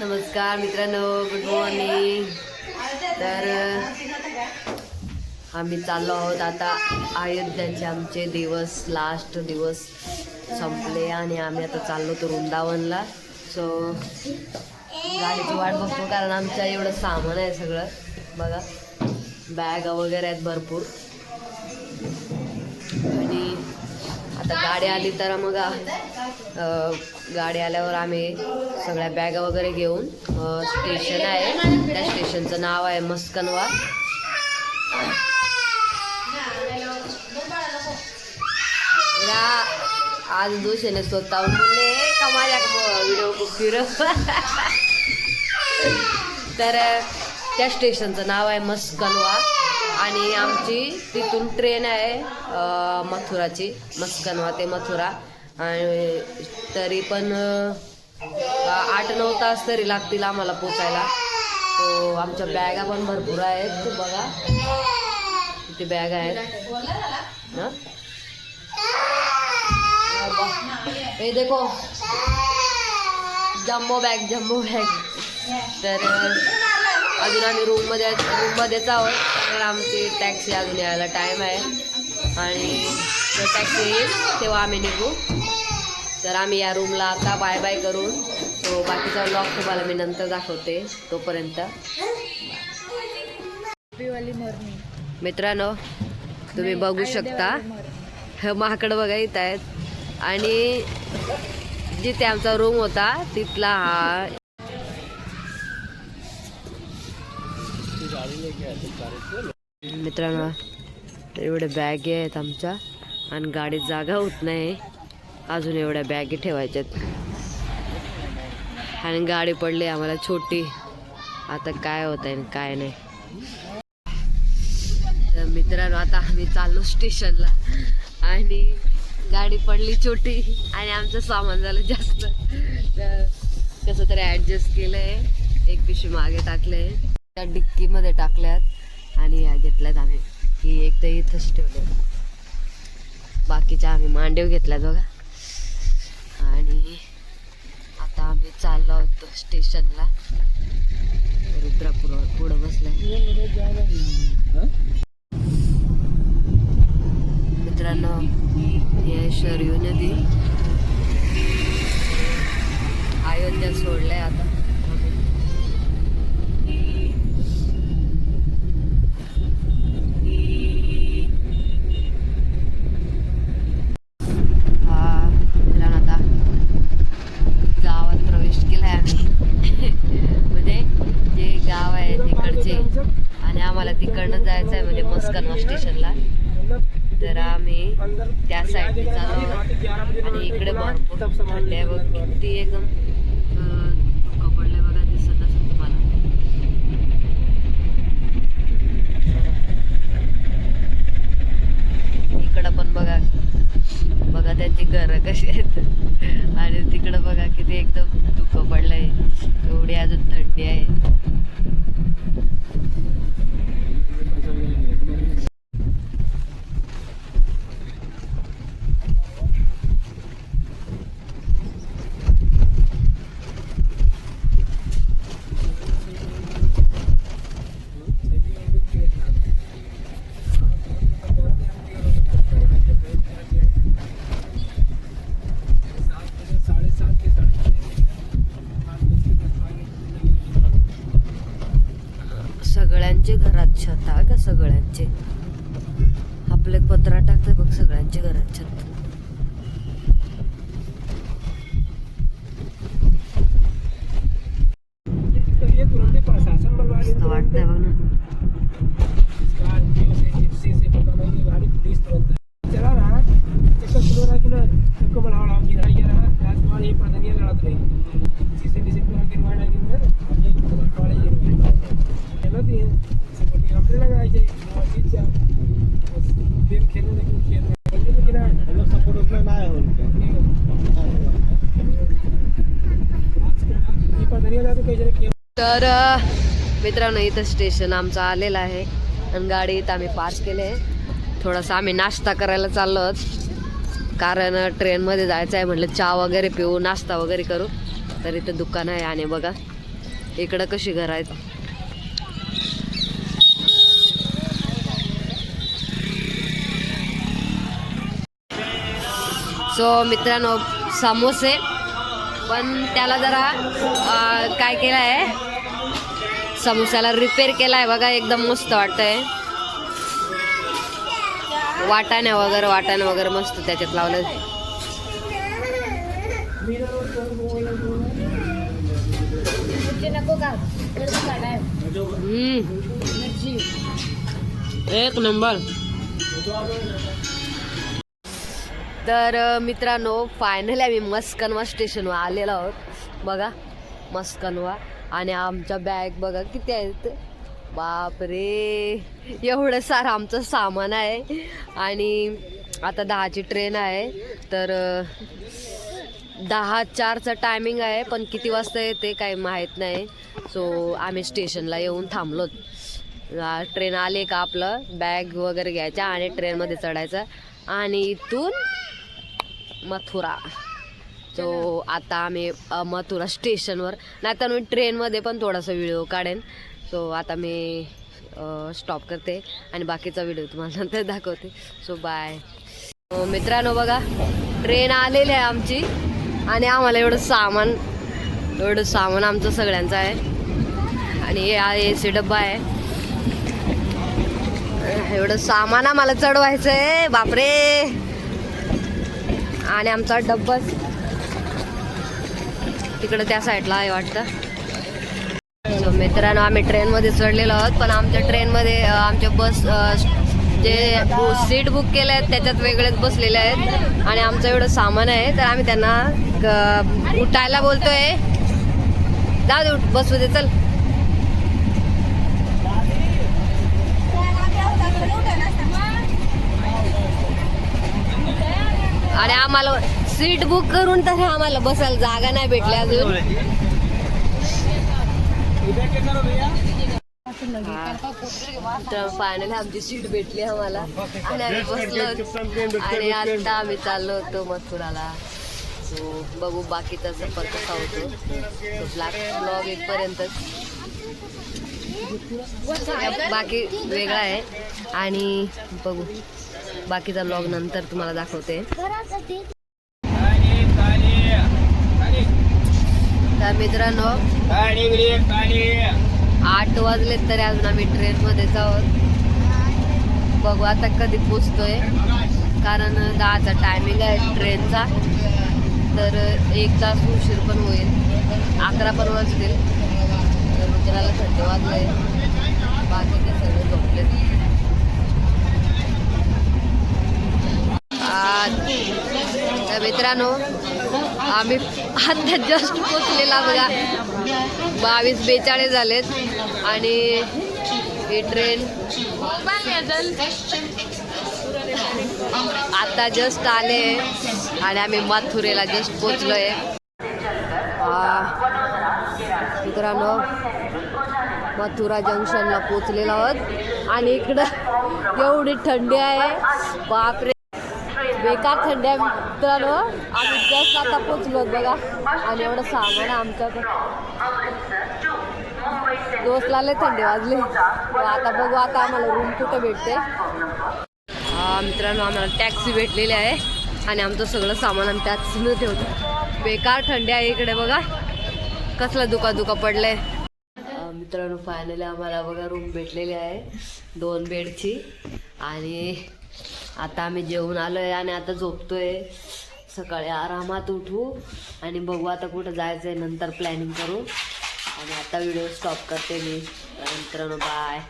नमस्कार मित्रांनो good morning तर आम्ही चाललो आहोत आता अयोध्याचे आमचे दिवस लास्ट दिवस संपले आणि आम्ही आता चाललो तो वृंदावनला. सो गाडीची वाट बघतो कारण आमच्या एवढं सामान आहे सगळं. बघा बॅग वगैरे आहेत भरपूर. आता गाडी आली तर मग गाडी आल्यावर आम्ही सगळ्या बॅगा वगैरे घेऊन स्टेशन आहे. त्या स्टेशनचं नाव आहे मस्कनवा. या आज दुसऱ्याने स्वतःहून बोलले का माझ्या व्हिडिओ खूप तर त्या स्टेशनचं नाव आहे मस्कनवा. आमची. तिथून ट्रेन आहे मथुराची. मस्कनवा ते मथुरा. आणि तरी पण आठ नऊ तास तरी लागतील आम्हाला पोचायला. तो आमच्या बॅगा पण भरपूर आहेत बघा. किती बॅग आहेत. हे देखो. Jumbo bag jumbo bag. तर अजून आम्ही रूममध्ये रूममध्येच आहोत. कारण आमची टॅक्सी अजून यायला टाईम आहे. आणि टॅक्सी येईल तेव्हा आम्ही निघू. तर आम्ही या रूमला आता बाय बाय करून तो बाकीचा ब्लॉग तुम्हाला मी नंतर दाखवते तोपर्यंत. मित्रांनो तुम्ही बघू शकता. हे महाकडं बघा येत आहेत. आणि जिथे आमचा रूम होता तिथला हा मित्रांनो एवढ्या बॅगे आहेत आमच्या आणि गाडीत जागा होत नाही. अजून एवढ्या बॅगे ठेवायच्यात. आणि गाडी पडली आम्हाला छोटी. आता काय होत आहे काय नाही. तर मित्रांनो आता आम्ही चाललो स्टेशनला. आणि गाडी पडली छोटी आणि आमचं सामान झालं जास्त. तर कसं तरी ॲडजस्ट केलं आहे एक पिशवी मागे टाकलं आहे त्या डिक्कीमध्ये टाकल्यात आणि या घेतल्यात आम्ही. की एक तर इथंच ठेवले. बाकीच्या आम्ही मांडेव घेतल्यात बघा. आणि आता आम्ही चाललो आहोत स्टेशनला. रुद्रापूर पुढं बसला मित्रांनो हे शरयू नदी. अयोध्या सोडलंय आता हा मित्रांनो आता गावात प्रवेश केलाय आम्ही म्हणजे जे गाव आहे तिकडचे आणि आम्हाला तिकडनं जायचं आहे म्हणजे मस्कनवा स्टेशनला तर आम्ही त्या साईडने चाललो आणि इकडे भरपूर थंडी आहे बघ. किती एकदम कपडले बघा दिसत असेल तुम्हाला. इकडं पण बघा. बघा त्यांची घरं कशी आहेत. आणि तिकडं बघा किती एकदम धुकं पडलंय एवढी अजून थंडी आहे सगळ्यांचे घरात छत आहे का सगळ्यांचे? आपले पत्रा टाकतात बघ सगळ्यांचे घरात छत मस्त वाटतंय बघ ना तर मित्रांनो इथं स्टेशन आमचं आलेलं आहे. आणि गाडी इथं आम्ही पार्क केले आहे. थोडासा आम्ही नाश्ता करायला चाललो आहोत. कारण ट्रेनमध्ये जायचं आहे म्हटलं चहा वगैरे पिऊ नाश्ता वगैरे करू. तर इथं दुकान आहे आणि बघा इकडं कशी घर आहेत. सो मित्रांनो समोसे पण त्याला जरा काय केलं आहे समोस्याला रिपेअर केला आहे बघा एकदम मस्त वाटतंय. वाटाण्या वगैरे वाटाणे वगैरे मस्त त्याच्यात लावलं एक नंबर. तर मित्रांनो फायनली आम्ही मस्कनवा स्टेशनवर आलेलो आहोत. बघा मस्कनवा आणि आमच्या बॅग बघा किती आहेत. बापरे! एवढं सारं आमचं सामान आहे. आणि आता दहाची ट्रेन आहे. तर दहा चारचं टायमिंग आहे पण किती वाजता येते काही माहीत नाही. सो आम्ही स्टेशनला येऊन थांबलो. ट्रेन आली का आपलं? बॅग वगैरे घ्यायच्या आणि ट्रेनमध्ये चढायचं. आणि इथून मथुरा. सो आता आम्ही मथुरा स्टेशनवर. नाहीतर मी ट्रेनमध्ये पण थोडासा व्हिडिओ काढेन. सो आता मी स्टॉप करते आणि बाकीचा व्हिडिओ तुम्हाला नंतर दाखवते. सो बाय हो, मित्रांनो बघा ट्रेन आलेली आहे आमची. आणि आम्हाला एवढं सामान एवढं सामान आमचं सगळ्यांचं आहे. आणि हे ए सी डब्बा आहे. एवढं सामान आम्हाला चढवायचं आहे बापरे! आणि आमचा डब्बा तिकडं त्या साईडला आहे वाटतं. सो मित्रांनो आम्ही ट्रेनमध्ये चढलेलो आहोत पण आमच्या ट्रेनमध्ये आमच्या बस जे सीट बुक केले आहेत त्याच्यात वेगळेच बसलेले आहेत. आणि आमचं एवढं सामान आहे तर आम्ही त्यांना उठायला बोलतोय. जाऊ दे उठ, बसू दे चल आणि आम्हाला सीट बुक करून तर आम्हाला बसायला जागा नाही भेटली अजून. तर फायनली आमची सीट भेटली आम्हाला. आणि आम्ही बसलो. आणि आता आम्ही चाललो होतो मथुराला. सो बघू बाकीचा सफर कसा होतो तो. ब्लॅक ब्लॉग इथपर्यंत. बाकी वेगळा आहे. आणि बघू. बाकीचा ब्लॉग नंतर तुम्हाला दाखवते. तर मित्रांनो आठ वाजलेत तरी अजून आम्ही ट्रेनमध्येच आहोत बघू आता कधी पोचतोय. कारण दहाचा टायमिंग आहे ट्रेनचा तर एक तास उशीर पण होईल. अकरा पण वाजतील. तर मित्राला थंडी वाजले बाकी ते सगळे झोपले तर मित्रांनो आम्ही आता जस्ट पोचलेला बघा. बावीस बेचाळीस झालेत. आणि ही ट्रेन आता जस्ट आले आणि आम्ही माथुरेला जस्ट पोचलोय मित्रांनो मथुरा जंक्शनला पोचलेलो आहोत. आणि इकडं एवढी थंडी आहे. बापरे. बेकार थंडी आहे मित्रांनो आम्ही जस्ट आता पोचलो बघा. आणि एवढं सामान आहे दोस्तला लय थंडी वाजली. आता बघू आता आम्हाला रूम कुठं भेटते. मित्रांनो आम्हाला टॅक्सी भेटलेली आहे. आणि आमचं सगळं सामान आम्ही टॅक्सीनं ठेवतो. बेकार थंडी आहे इकडे बघा. कसलं दुका दुका पडलंय मित्रांनो फायनली आम्हाला बघा रूम भेटलेली आहे. दोन बेडची आणि आता आम्ही जेवून आलोय आणि आता झोपतोय. सकाळी आरामात उठू आणि बघू आता कुठं जायचं आहे नंतर प्लॅनिंग करू. आणि आता व्हिडिओ स्टॉप करते मी. मित्रांनो बाय